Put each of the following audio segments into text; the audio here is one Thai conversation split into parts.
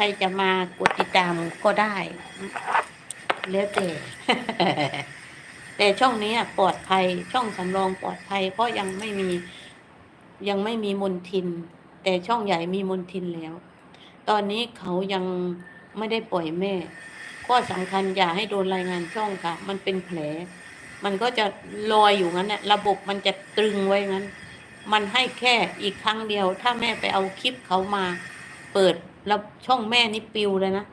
รจะมากดติดตามก็ได้ แล้วแต่ แต่ช่องนี้ปลอดภัยช่องสำรองปลอดภัย เพราะยังไม่มียังไม่มีมนทิน แต่ช่องใหญ่มีมนทินแล้ว ตอนนี้เขายังไม่ได้ปล่อยแม่ข้อสำคัญอย่าให้โดนรายงานช่องค่ะ มันเป็นแผล มันก็จะลอยอยู่งั้นแหละระบบมันจะตรึงไว้งั้น มันให้แค่อีกครั้งเดียว ถ้าแม่ไปเอาคลิปเขามาเปิด แล้วช่องแม่นี่ปิวเลยนะ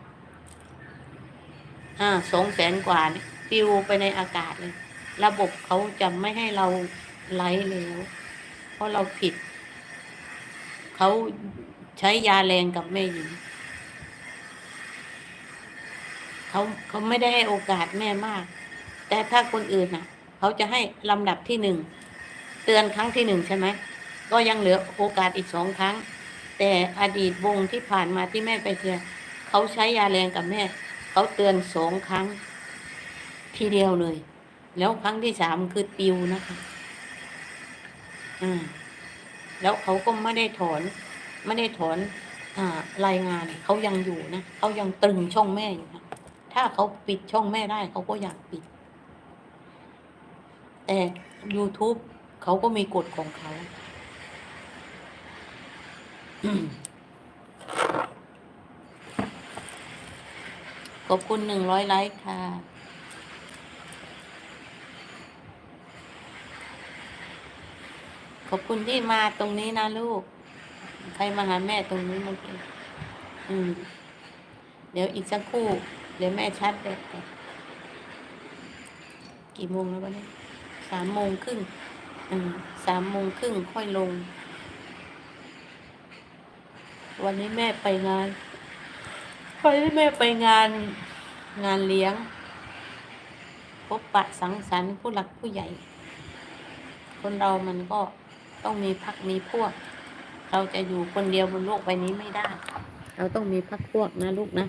อ่าสองแสนกว่านี่ปิวไปในอากาศเลย ระบบเขาจะไม่ให้เราไลฟ์แล้ว เพราะเราผิด เขาใช้ยาแรงกับแม่หญิงเขาเขาไม่ได้ให้โอกาสแม่มาก แต่ถ้าคนอื่นน่ะ เขาจะให้ลำดับที่หนึ่ง เตือนครั้งที่หนึ่งใช่ไหม ก็ยังเหลือโอกาสอีกสองครั้ง แต่อดีตวงที่ผ่านมาที่แม่ไปเตือนเขาใช้ยาแรงกับแม่ เขาเตือนสองครั้ง ทีเดียวเลย แล้วครั้งที่สามคือปิวนะคะอ่าแล้วเขาก็ไม่ได้ถอน ไม่ได้ถอนอ่ารายงานเขายังอยู่นะเขายังตรึงช่องแม่อยู่นะถ้าเขาปิดช่องแม่ได้เขาก็อยากปิด แต่ YouTube เขาก็มีกฎของเขา ขอบคุณหนึ่งร้อยไลค์ค่ะ ขอบคุณที่มาตรงนี้นะลูก ใครมาหาแม่ตรงนี้มื่อกี้อืม เดี๋ยวอีกสักครู่ เดี๋ยวแม่ชัดเลยกี่โมงแล้ววะเนี่ยสามโมงครึ่ง อืม สามโมงครึ่งค่อยลง วันนี้แม่ไปงานวันนี้แม่ไปงานงานเลี้ยง พบปะสังสรรค์ผู้หลักผู้ใหญ่ คนเรามันก็ต้องมีพักมีพวก เราจะอยู่คนเดียวบนโลกใบนี้ไม่ได้ เราต้องมีพักพวกนะลูกนะ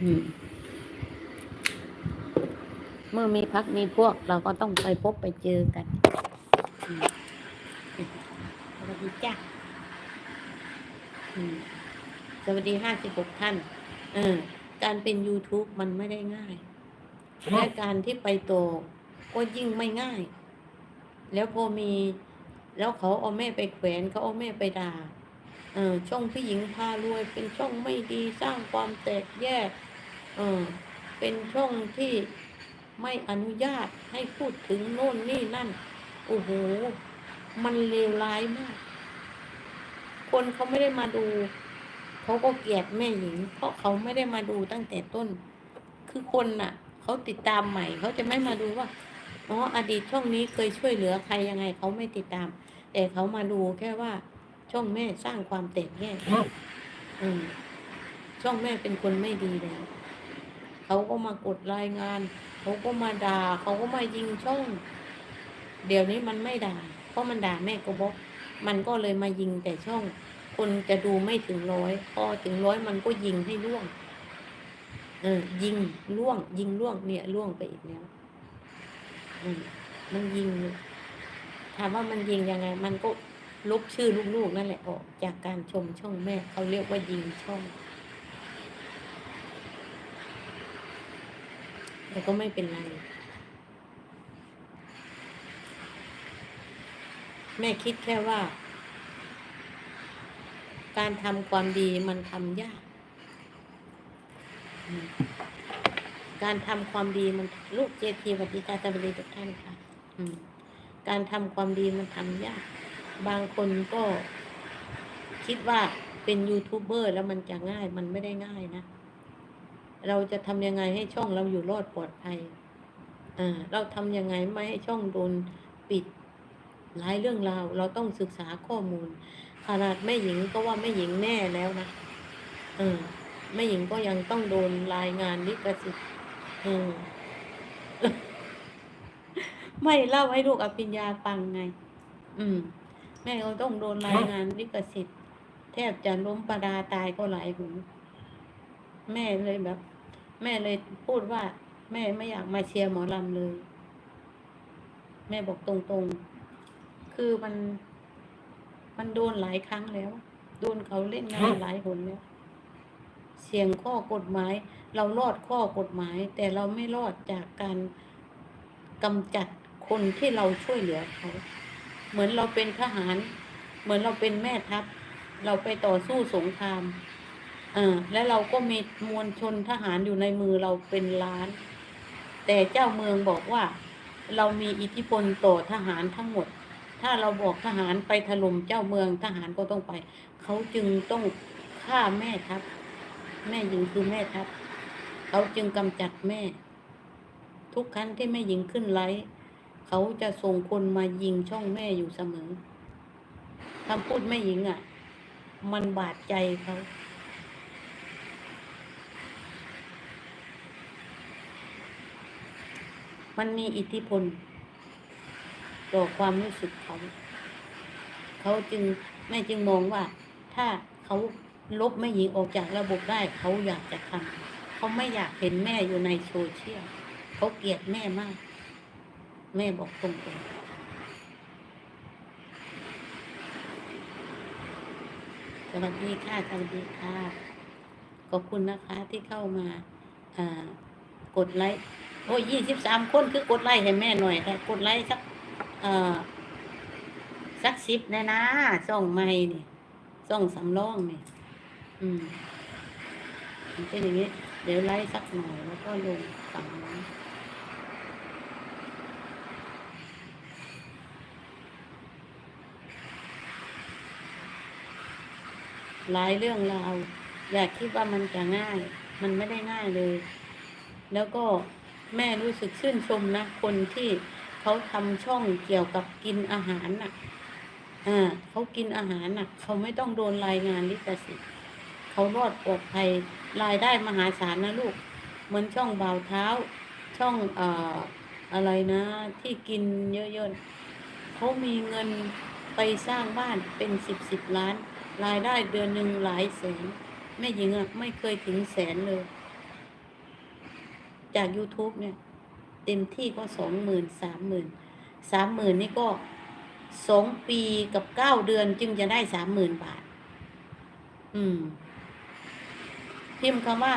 อืมเมื่อมีพักมีพวกเราก็ต้องไปพบไปเจอกันอืมสวัสดีจ้าอืม สวัสดีห้าสิบหกท่าน เออ การเป็น YouTube มันไม่ได้ง่าย และการที่ไปโตก็ยิ่งไม่ง่าย แล้วพอมี แล้วเขาเอาแม่ไปแขวนเขาเอาแม่ไปด่า เออ ช่องผู้หญิงพารวย เป็นช่องไม่ดีสร้างความแตกแยก เออ เป็นช่องที่ไม่อนุญาตให้พูดถึงโน่นนี่นั่น โอ้โห มันเลวร้ายมาก คนเขาไม่ได้มาดู เขาก็เกลียดแม่หญิง เพราะเขาไม่ได้มาดูตั้งแต่ต้น คือคนน่ะเขาติดตามใหม่เขาจะไม่มาดูว่าอ๋ออดีตช่องนี้เคยช่วยเหลือใครยังไงเขาไม่ติดตาม แต่เขามาดูแค่ว่าช่องแม่สร้างความแตกแยกอืมช่องแม่เป็นคนไม่ดีแล้วเขาก็มากดรายงาน เขาก็มาด่า เขาก็มายิงช่อง เดี๋ยวนี้มันไม่ด่า เพราะมันด่าแม่ก็บอก มันก็เลยมายิงแต่ช่อง คนจะดูไม่ถึงร้อยพอถึงร้อยมันก็ยิงให้ล่วง เออ ยิงล่วง ยิงล่วงเนี่ยล่วงไปอีกแล้วอืมมันยิงถามว่ามันยิงยังไง มันก็ลบชื่อลูกๆนั่นแหละออกจากการชมช่องแม่เขาเรียกว่ายิงช่องแต่ก็ไม่เป็นไร แม่คิดแค่ว่า การทำความดีมันทำยาก การทำความดีมันลูกเจทีวัติกาตบรีทุกท่านค่ะการทำความดีมันทำยาก บางคนก็คิดว่าเป็นยูทูบเบอร์แล้วมันจะง่ายมันไม่ได้ง่ายนะ เราจะทำยังไงให้ช่องเราอยู่รอดปลอดภัย อ่า เราทำยังไงไม่ให้ช่องโดนปิด หลายเรื่องราว เราต้องศึกษาข้อมูลขนาดแม่หญิงก็ว่าแม่หญิงแน่แล้วนะเออแม่หญิงก็ยังต้องโดนรายงานลิขสิทธิ์เออไม่เล่าให้ลูกอภิญญาฟังไง อืม แม่ก็ต้องโดนรายงานลิขสิทธิ์แทบจะล้มประดาตายก็หลายหูแม่เลยแบบ แม่เลยพูดว่า แม่ไม่อยากมาเชียร์หมอลำเลย แม่บอกตรงๆ คือมันมันโดนหลายครั้งแล้ว โดนเขาเล่นงานหลายหนแล้ว เสี่ยงข้อกฎหมาย เรารอดข้อกฎหมาย แต่เราไม่รอดจากการกำจัดคนที่เราช่วยเหลือเขาเหมือนเราเป็นทหาร เหมือนเราเป็นแม่ทัพ เราไปต่อสู้สงครามอ่าและเราก็มีมวลชนทหารอยู่ในมือเราเป็นล้าน แต่เจ้าเมืองบอกว่า เรามีอิทธิพลต่อทหารทั้งหมด ถ้าเราบอกทหารไปถล่มเจ้าเมืองทหารก็ต้องไป เขาจึงต้องฆ่าแม่ทัพ แม่หญิงคือแม่ทัพ เขาจึงกำจัดแม่ ทุกครั้งที่แม่หญิงขึ้นไลฟ์เขาจะส่งคนมายิงช่องแม่อยู่เสมอคำพูดแม่หญิงอะ มันบาดใจเขามันมีอิทธิพล ต่อความรู้สึกเขา เขาจึงแม่จึงมองว่า ถ้าเขาลบแม่หญิงออกจากระบบได้ เขาอยากจะทำเขาไม่อยากเห็นแม่อยู่ในโซเชียลเขาเกลียดแม่มาก แม่บอกตรงๆสวัสดีค่ะ สวัสดีค่ะ ขอบคุณนะคะที่เข้ามา อ่า กดไลค์ โอ้ยยี่สิบสามคนคือกดไลค์ให้แม่หน่อยค่ะ กดไลค์สัก เออสักสิบแน่นะส่องไม่นี่ส่งสำรองนี่อืมมันเป็นอย่างนี้ เดี๋ยวไลค์สักหน่อยแล้วก็ลงฝั่งหลายเรื่องราวอย่าคิดว่ามันจะง่าย มันไม่ได้ง่ายเลย แล้วก็แม่รู้สึกชื่นชมนะ คนที่ เขาทำช่องเกี่ยวกับกินอาหารน่ะอ่าเขากินอาหารน่ะ เขาไม่ต้องโดนรายงานลิขสิทธิ์เขารอดปลอดภัยรายได้มหาศาลนะลูก เหมือนช่องเบาเท้า ช่องเอ่ออะไรนะ ที่กินเยอะๆเขามีเงินไปสร้างบ้านเป็นสิบสิบล้าน รายได้เดือนหนึ่งหลายแสนแม่หญิงอะไม่เคยถึงแสนเลย จาก YouTube เนี่ย เต็มที่ก็สองหมื่นสามหมื่นสามหมื่นนี่ก็สองปีกับเก้าเดือนจึงจะได้สามหมื่นบาท อืม พิมพ์คำว่า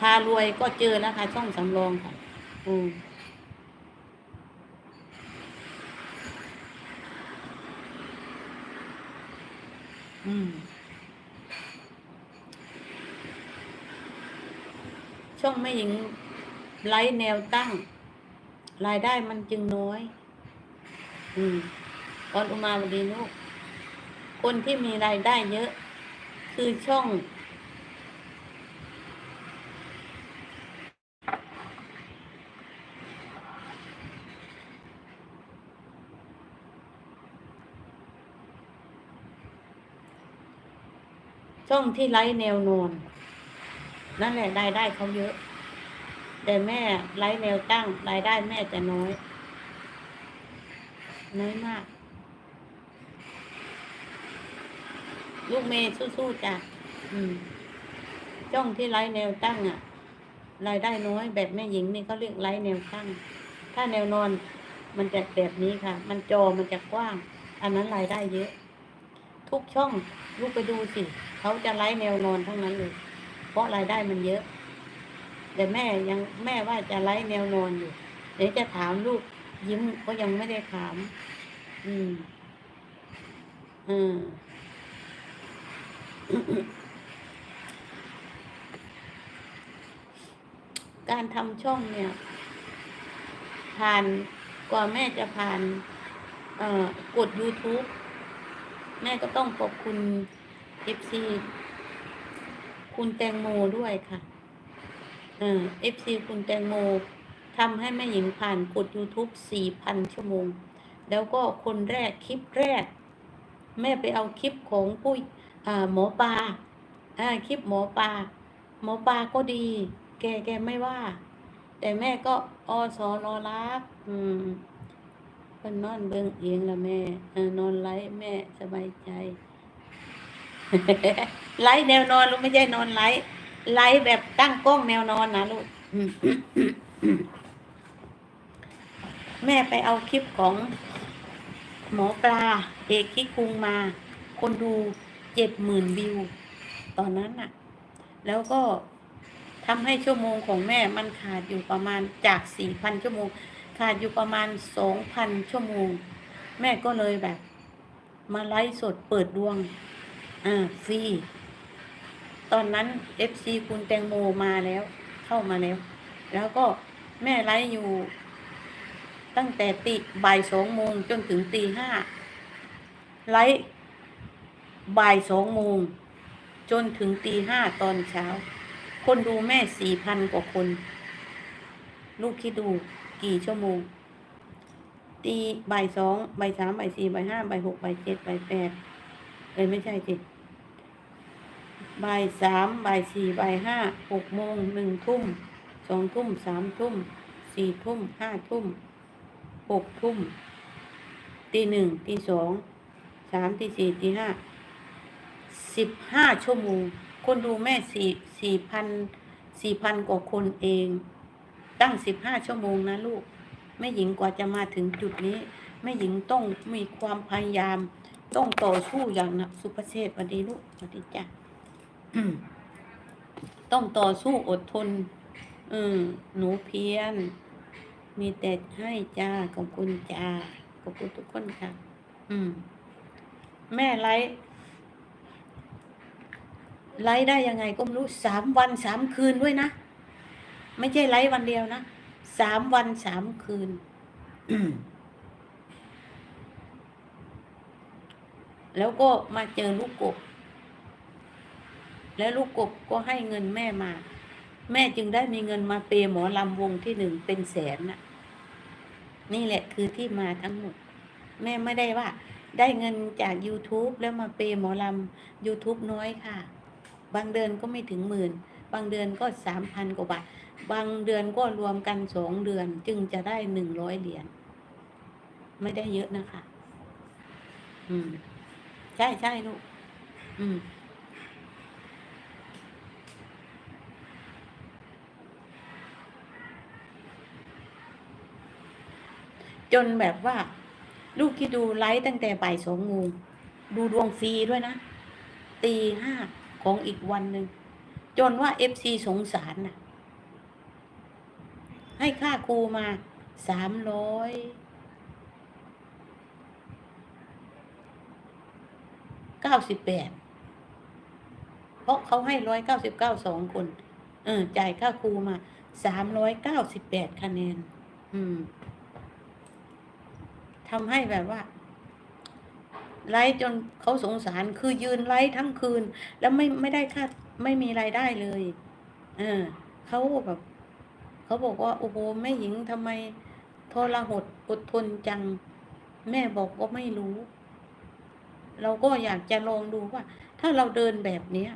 พารวยก็เจอแล้วค่ะช่องสำรองค่ะ อืมอืมช่องแม่หญิงไลฟ์แนวตั้ง รายได้มันจึงน้อย อืมออนอุมาบดีนุกคนที่มีรายได้เยอะ คือช่องช่องที่ไลฟ์แนวนอน นั่นแหละรายได้เขาเยอะ แต่แม่ไร้แนวตั้งรายได้แม่จะน้อย น้อยมาก ลูกเมย์สู้ๆจ้ะอืม จ้องที่ไร้แนวตั้งอะ รายได้น้อยแบบแม่หญิงนี่เขาเรียกไร้แนวตั้ง ถ้าแนวนอนมันจะแบบนี้ค่ะ มันจอมันจะกว้าง อันนั้นรายได้เยอะ ทุกช่อง ลูกไปดูสิ เขาจะไร้แนวนอนทั้งนั้นเลย เพราะรายได้มันเยอะ แต่แม่ยังแม่ว่าจะไล่แนวนอนอยู่ เดี๋ยวจะถามลูกยิ้มก็ยังไม่ได้ถาม อืมอืมการทำช่องเนี่ย ผ่านกว่าแม่จะผ่าน เอ่อกด YouTube แม่ก็ต้องขอบคุณ FC คุณแตงโมด้วยค่ะ เออฟซีคุณแตงโมทำให้แม่หญิงผ่านกด YouTube สี่พันชั่วโมง แล้วก็คนแรกคลิปแรก แม่ไปเอาคลิปของผู้อ่าหมอปลาคลิปหมอปลาหมอปลาก็ดี แกแกไม่ว่า แต่แม่ก็อสอรอรักอืมเป็นนอนเบิ่งเองละแม่อนอนไลฟ์แม่สบายใจ ไลฟ์แนวนอนลูกไม่ใช่นอนไลฟ์ ไลฟ์แบบตั้งกล้องแนวนอนนะลูกแม่ไปเอาคลิปของหมอปลา เอกคิคุงมา คนดูเจ็ดหมื่นวิว ตอนนั้นน่ะแล้วก็ทำให้ชั่วโมงของแม่มันขาดอยู่ประมาณจากสี่พันชั่วโมง ขาดอยู่ประมาณสองพันชั่วโมง แม่ก็เลยแบบ มาไลฟ์สดเปิดดวง อ่าฟรี ตอนนั้น FC คุณแตงโมมาแล้ว เข้ามาแล้ว แล้วก็แม่ไลฟ์อยู่ ตั้งแต่ตีบ่ายสองโมงจนถึงตีห้าไลฟ์บ่ายสองโมงจนถึงตีห้าตอนเช้า คนดูแม่สี่พันกว่าคน ลูกคิดดูกี่ชั่วโมง ตีบ่ายสองบ่ายสามบ่ายสี่บ่ายห้าบ่ายหกบ่ายเจ็ดบ่ายแปดเอ้ยไม่ใช่จิ บ่ายสามบ่ายสี่บ่ายห้าหกโมงหนึ่งทุ่มสองทุ่มสามทุ่มสี่ทุ่มห้าทุ่มหกทุ่มตีหนึ่งตีสองสามตีสี่ตีห้าสิบห้าชั่วโมง คนดูแม่สี่สี่พันสี่พันกว่าคนเอง ตั้งสิบห้าชั่วโมงนะลูกแม่หญิงกว่าจะมาถึงจุดนี้แม่หญิงต้องมีความพยายาม ต้องต่อสู้อย่างหนักสุภเชษวัสดีลูกสวัสดีจ้ะ ต้องต่อสู้อดทนอืมหนูเพียร มีแต่ให้จ้า ขอบคุณจ้า ขอบคุณทุกคนค่ะ อืม แม่ไลฟ์ไลฟ์ได้ยังไงก็ไม่รู้สามวันสามคืนด้วยนะ ไม่ใช่ไลฟ์วันเดียวนะสามวันสามคืน แล้วก็มาเจอลูกกบ แล้วลูกกบก็ให้เงินแม่มา แม่จึงได้มีเงินมาเปย์หมอลำวงที่หนึ่งเป็นแสนน่ะ นี่แหละคือที่มาทั้งหมด แม่ไม่ได้ว่า ได้เงินจาก YouTube แล้วมาเปย์หมอลำ YouTube น้อยค่ะ บางเดือนก็ไม่ถึงหมื่น บางเดือนก็สามพันกว่าบาท บางเดือนก็รวมกันสองเดือนจึงจะได้หนึ่งร้อยเหรียญไม่ได้เยอะนะคะ อืม ใช่ใช่ลูก อืม จนแบบว่า ลูกที่ดูไลฟ์ตั้งแต่บ่ายสองโมงดูดวงฟรีด้วยนะตีห้าของอีกวันหนึ่งจนว่าเอฟซีสงสารน่ะ ให้ค่าครูมาสามร้อยเก้าสิบแปดเพราะเขาให้ร้อยเก้าสิบเก้าสองคน เออจ่ายค่าครูมาสามร้อยเก้าสิบแปดคะแนน อืม ทำให้แบบว่าไลฟ์จนเขาสงสารคือยืนไลฟ์ทั้งคืน แล้วไม่ไม่ได้ค่าไม่มีรายได้เลย เออเขาแบบเขาบอกว่าโอ้โหแม่หญิงทำไมทรหดอดทนจัง แม่บอกว่าไม่รู้ เราก็อยากจะลองดูว่า ถ้าเราเดินแบบเนี้ย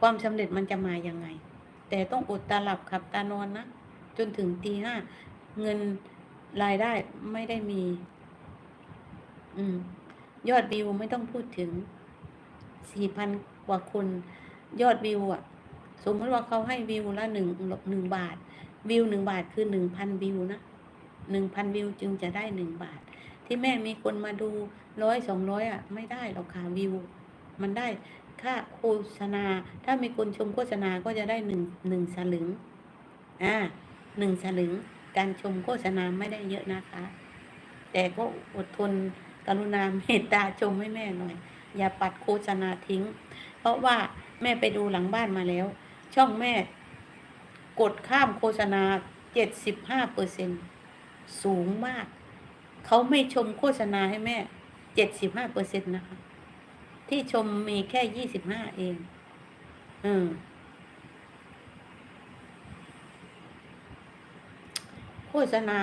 ความสำเร็จมันจะมายังไง แต่ต้องอดตาหลับขับตานอนนะ จนถึงตีห้าเงิน รายได้ไม่ได้มี อืม ยอดวิวไม่ต้องพูดถึงสี่พันกว่าคน ยอดวิวอะสมมติว่าเขาให้วิวละหนึ่งหนึ่งบาท วิวหนึ่งบาทคือหนึ่งพันวิวนะหนึ่งพันวิวจึงจะได้หนึ่งบาท ที่แม่มีคนมาดูร้อยสองร้อยอะ ไม่ได้หรอกค่ะวิว มันได้ค่าโฆษณา ถ้ามีคนชมโฆษณาก็จะได้หนึ่งหนึ่งสลึง อ่าหนึ่งสลึง การชมโฆษณาไม่ได้เยอะนะคะ แต่ก็อดทนกรุณาเมตตาชมให้แม่หน่อย อย่าปัดโฆษณาทิ้ง เพราะว่าแม่ไปดูหลังบ้านมาแล้ว ช่องแม่ กดข้ามโฆษณาเจ็ดสิบห้าเปอร์เซ็นสูงมาก เขาไม่ชมโฆษณาให้แม่เจ็ดสิบห้าเปอร์เซ็นนะคะ ที่ชมมีแค่ยี่สิบห้าเอง อืม โฆษณา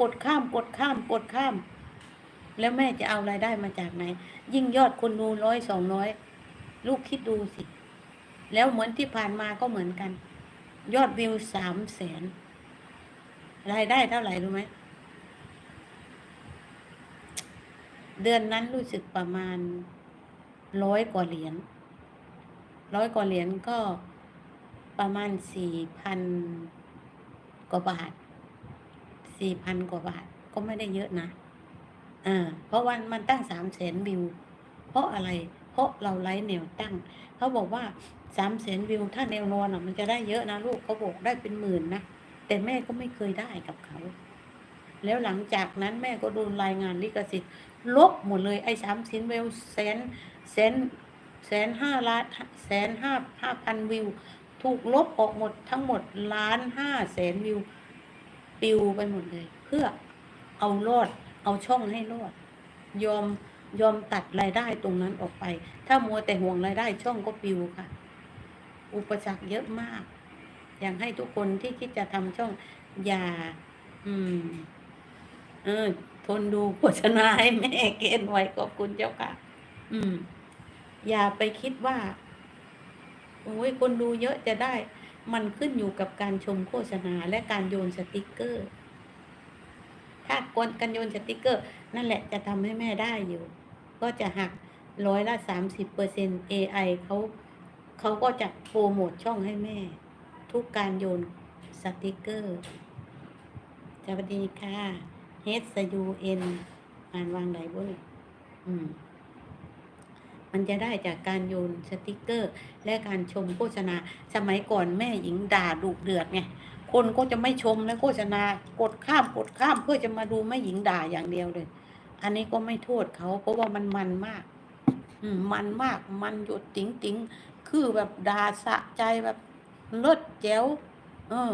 กดข้ามกดข้ามกดข้าม แล้วแม่จะเอารายได้มาจากไหน ยิ่งยอดคนดูร้อยสองร้อยลูกคิดดูสิ แล้วเหมือนที่ผ่านมาก็เหมือนกัน ยอดวิวสามแสนรายได้เท่าไหร่รู้ไหมเดือนนั้นรู้สึกประมาณร้อยกว่าเหรียญร้อยกว่าเหรียญก็ประมาณสี่พันกว่าบาท สี่พันกว่าบาทก็ไม่ได้เยอะนะอ่าเพราะวันมันตั้งสามแสนวิว เพราะอะไร เพราะเราไลฟ์แนวตั้ง เขาบอกว่าสามแสนวิวถ้าแนวนอนอะมันจะได้เยอะนะลูกเขาบอกได้เป็นหมื่นนะแต่แม่ก็ไม่เคยได้กับเขา แล้วหลังจากนั้นแม่ก็โดนรายงานลิขสิทธิ์ลบหมดเลยไอ้สามแสนวิวแสนแสนแสนห้าล้านแสนห้าห้าพันวิว ถูกลบออกหมดทั้งหมดล้านห้าแสนวิว ปิวไปหมดเลย เพื่อเอารอด เอาช่องให้รอด ยอมยอมตัดรายได้ตรงนั้นออกไป ถ้ามัวแต่ห่วงรายได้ช่องก็ปิวค่ะ อุปสรรคเยอะมาก อยากให้ทุกคนที่คิดจะทำช่อง อย่า อืม เออ ทนดูโฆษณาให้แม่เกณฑ์ไว้ขอบคุณเจ้าค่ะ อืม อย่าไปคิดว่าโอ้ยคนดูเยอะจะได้ มันขึ้นอยู่กับการชมโฆษณาและการโยนสติกเกอร์ ถ้ากวนการโยนสติกเกอร์ นั่นแหละจะทำให้แม่ได้อยู่ ก็จะหักร้อยละสามสิบเปอร์เซ็น AI เขาเขาก็จะโปรโมทช่องให้แม่ ทุกการโยนสติกเกอร์สวัสดีค่ะ H U N อ่านวางไหนบุ้นอืม มันจะได้จากการโยนสติกเกอร์ และการชมโฆษณา สมัยก่อนแม่หญิงด่าดุเดือดไงคนก็จะไม่ชมและโฆษณากดข้ามกดข้ามเพื่อจะมาดูแม่หญิงด่าอย่างเดียวเลย อันนี้ก็ไม่โทษเขาเพราะว่ามันมันมากมันมากมันหยดติ๋งติ๋งคือแบบด่าสะใจแบบเลิศแจ๋วเออ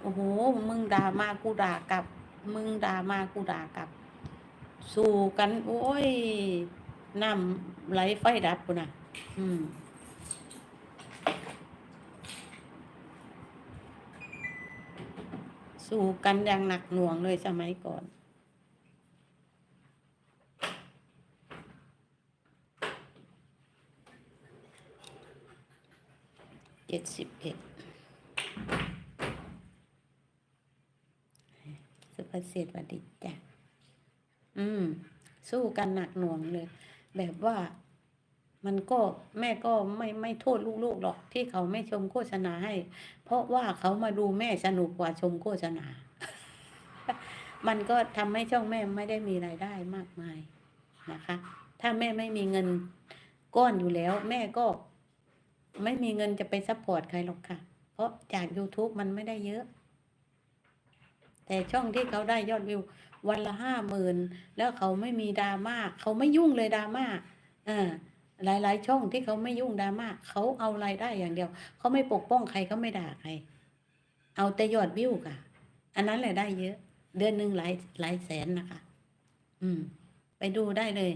โอ้โหมึงด่ามากูด่ากลับ มึงด่ามากูด่ากลับ สู้กัน โอ้ย น้ำไหลไฟดับกูนะอืมสู้กันอย่างหนักหน่วงเลยสมัยก่อน เจ็ดสิบเอ็ดสุภาษิตวัดิจ้ะอืม สู้กันหนักหน่วงเลย แบบว่ามันก็แม่ก็ไม่ไม่โทษลูกๆหรอกที่เขาไม่ชมโฆษณาให้ เพราะว่าเขามาดูแม่สนุกกว่าชมโฆษณา มันก็ทำให้ช่องแม่ไม่ได้มีรายได้มากมายนะคะ ถ้าแม่ไม่มีเงินก้อนอยู่แล้ว แม่ก็ไม่มีเงินจะไปซัพพอร์ตใครหรอกค่ะ เพราะจาก YouTube มันไม่ได้เยอะ แต่ช่องที่เขาได้ยอดวิว วันละห้าหมื่นแล้วเขาไม่มีดราม่าเขาไม่ยุ่งเลยดราม่าอ่าหลาย ๆ ช่องที่เขาไม่ยุ่งดราม่าเขาเอารายได้อย่างเดียว เขาไม่ปกป้องใครเขาไม่ด่าใคร เอาแต่ยอดวิวค่ะ อันนั้นแหละได้เยอะ เดือนหนึ่งหลายหลายแสนนะคะ อืม ไปดูได้เลย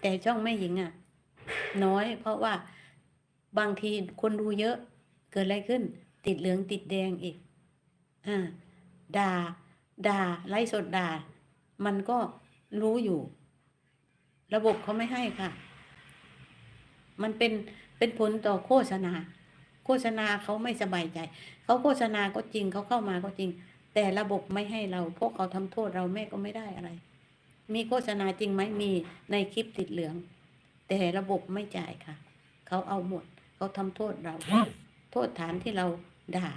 แต่ช่องแม่หญิงอะ น้อย เพราะว่าบางทีคนดูเยอะ เกิดอะไรขึ้น ติดเหลืองติดแดงอีก อ่าด่า ด่าไล่สดด่า มันก็รู้อยู่ ระบบเขาไม่ให้ค่ะ มันเป็นเป็นผลต่อโฆษณา โฆษณาเขาไม่สบายใจ เขาโฆษณาก็จริงเขาเข้ามาก็จริง แต่ระบบไม่ให้เราพวกเขาทำโทษเราแม่ก็ไม่ได้อะไร มีโฆษณาจริงไหมมีในคลิปติดเหลือง แต่ระบบไม่จ่ายค่ะ เขาเอาหมด เขาทำโทษเรา โทษฐานที่เราด่า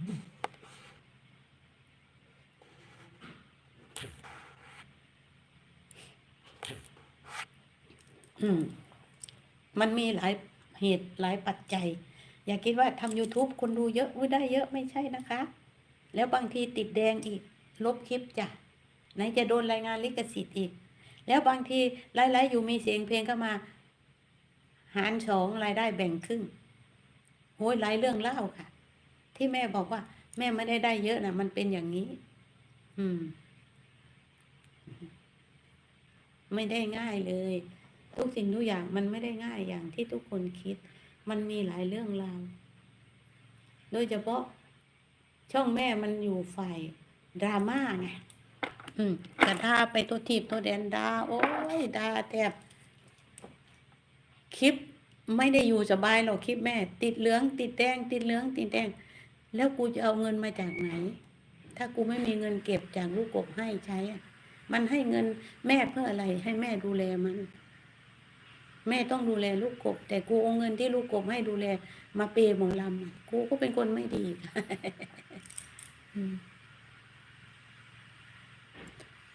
อื มันมีหลายเหตุหลายปัจจัย อย่าคิดว่าทำ YouTube คนดูเยอะอุ้ยได้เยอะไม่ใช่นะคะ แล้วบางทีติดแดงอีก ลบคลิปจ้ะไหนจะโดนรายงานลิขสิทธิ์อีก แล้วบางทีไลฟ์ๆอยู่มีเสียงเพลงเข้ามา หารสองรายได้แบ่งครึ่งโอ้ยหลายเรื่องเล่าค่ะ ที่แม่บอกว่า แม่ไม่ได้ได้เยอะนะมันเป็นอย่างนี้ อืม ไม่ได้ง่ายเลย ทุกสิ่งทุกอย่างมันไม่ได้ง่ายอย่างที่ทุกคนคิด มันมีหลายเรื่องราว โดยเฉพาะช่องแม่มันอยู่ฝ่ายดราม่าไง อืมกระดาไปตัวทีบตัวแดนดาโอ้ยดาแทบคลิปไม่ได้อยู่สบายหรอกคลิปแม่ ติดเหลือง ติดแดงติดเหลือง ติดแดง แล้วกูจะเอาเงินมาจากไหน ถ้ากูไม่มีเงินเก็บจากลูกกบให้ใช้ มันให้เงินแม่เพื่ออะไรให้แม่ดูแลมัน แม่ต้องดูแลลูกกบ แต่กูเอาเงินที่ลูกกบให้ดูแล มาเปย์หมอลำกูก็เป็นคนไม่ดี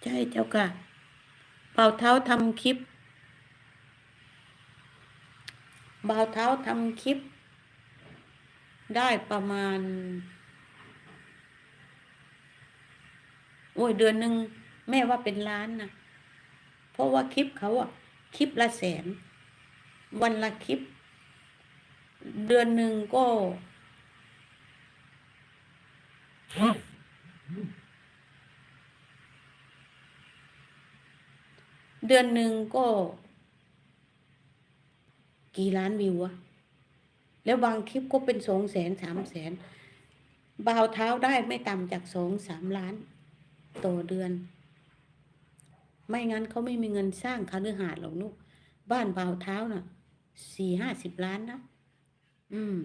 ใช่เจ้าค่ะ เป่าเท้าทำคลิปเบ่าเท้าทำคลิป ได้ประมาณ โอ้ยเดือนหนึ่งแม่ว่าเป็นล้านนะเพราะว่าคลิปเขาอะคลิปละแสน วันละคลิป เดือนหนึ่งก็ เดือนหนึ่งก็ กี่ล้านวิวอะแล้วบางคลิปก็เป็นสองแสนสามแสนบ่าวเท้าได้ไม่ต่ำจากสองสามล้าน ต่อเดือน ไม่งั้นเขาไม่มีเงินสร้างคฤหาสน์หรอกลูกบ้านบ่าวเท้าน่ะ สี่ห้าสิบล้านนะ อืม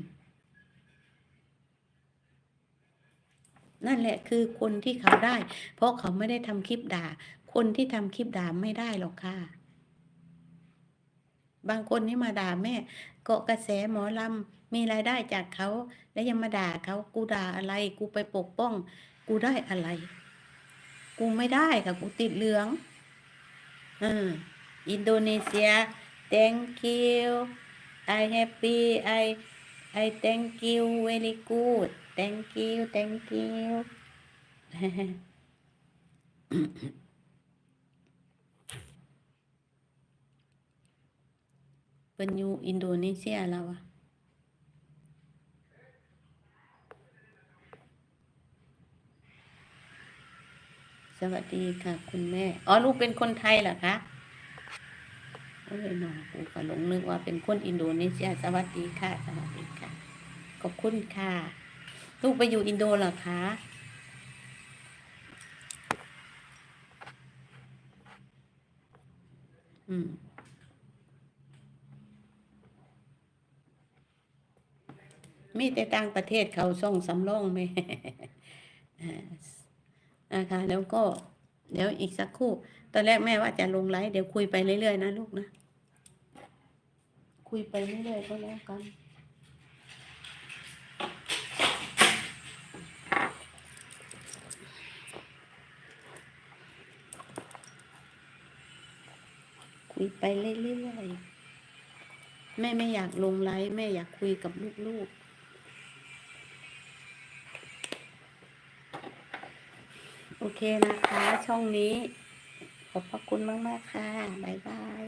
นั่นแหละคือคนที่เขาได้ เพราะเขาไม่ได้ทำคลิปด่า คนที่ทำคลิปด่าไม่ได้หรอกค่ะ บางคนนี่มาด่าแม่ เกาะกระแสหมอลำมีรายได้จากเขา แล้วยังมาด่าเขากูด่าอะไร กูไปปกป้อง กูได้อะไร กูไม่ได้ค่ะ กูติดเหลืองอ่าอินโดนีเซีย thank you I happy I I thank you very good thank you thank you เป็นอยู่อินโดนีเซียแล้วอะสวัสดีค่ะ คุณแม่ อ๋อ ลูกเป็นคนไทยเหรอคะ อ้ยน้องกูก็หลงนึกว่าเป็นคนอินโดนีเซียสวัสดีค่ะ สวัสดีค่ะ ขอบคุณค่ะ ลูกไปอยู่อินโดเหรอคะอืมมีแต่ต่างประเทศเขาส่งสำรองไหมอ่านะคะแล้วก็ เดี๋ยวอีกสักครู่ ตอนแรกแม่ว่าจะลงไลฟ์เดี๋ยวคุยไปเรื่อยๆนะลูกนะ คุยไปเรื่อยๆก็แล้วกัน คุยไปเรื่อยๆแม่ไม่อยากลงไลฟ์แม่อยากคุยกับลูกๆโอเคนะคะ ช่องนี้ ขอบพระคุณมาก ๆ ค่ะ บ๊ายบาย